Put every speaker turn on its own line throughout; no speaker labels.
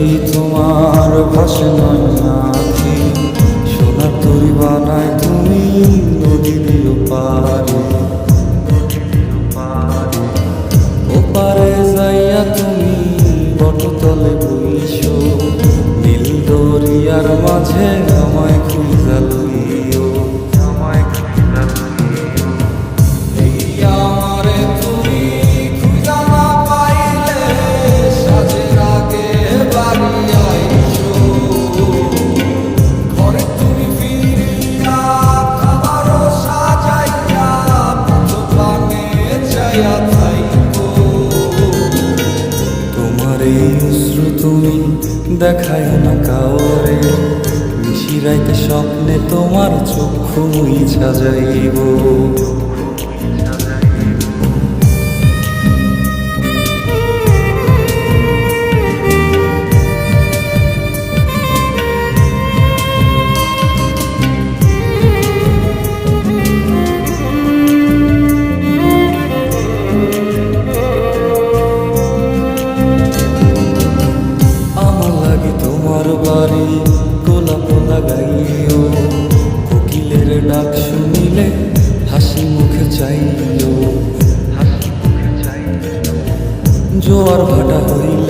আছি তোমার ভাষণ নাকি সোনার তরি বানায় তুমি দেখায় না কাউরে। মিশিরাইতে স্বপ্নে তোমার চক্ষু মুই সাজাইব বাড়ি গোলাপ লাগাইও কোকিলের ডাক শুনিলে হাসি মুখে চাইও। জোয়ার ভাটা হইল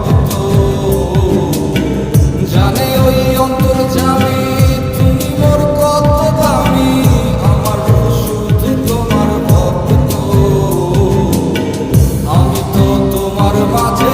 party.